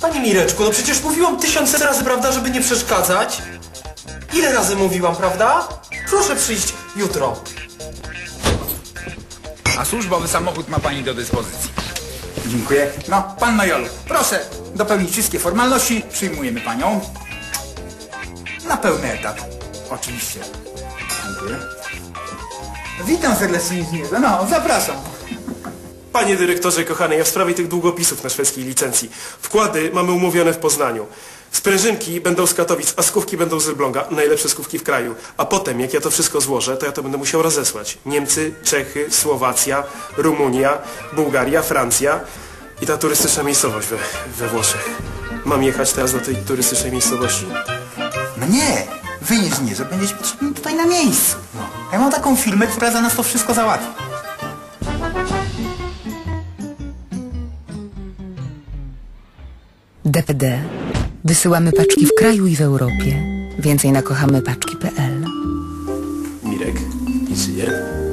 Panie Mireczku, no przecież mówiłam tysiące razy, prawda, żeby nie przeszkadzać? Ile razy mówiłam, prawda? Proszę przyjść jutro. A służbowy samochód ma pani do dyspozycji. Dziękuję. No, panno Jolu, proszę dopełnić wszystkie formalności. Przyjmujemy panią. Na pełny etat. Oczywiście. Dziękuję. Witam serdecznie. No, zapraszam. Panie dyrektorze kochany, ja w sprawie tych długopisów na szwedzkiej licencji. Wkłady mamy umówione w Poznaniu. Sprężynki będą z Katowic, a skówki będą z Elbląga. Najlepsze skówki w kraju. A potem, jak ja to wszystko złożę, to ja to będę musiał rozesłać. Niemcy, Czechy, Słowacja, Rumunia, Bułgaria, Francja i ta turystyczna miejscowość we, we Włoszech. Mam jechać teraz do tej turystycznej miejscowości? No nie, wy inżynierze będziecie potrzebni tutaj na miejscu. No. Ja mam taką firmę, która za nas to wszystko załatwi. DPD. Wysyłamy paczki w kraju i w Europie. Więcej na kochamypaczki.pl Mirek, inżynier.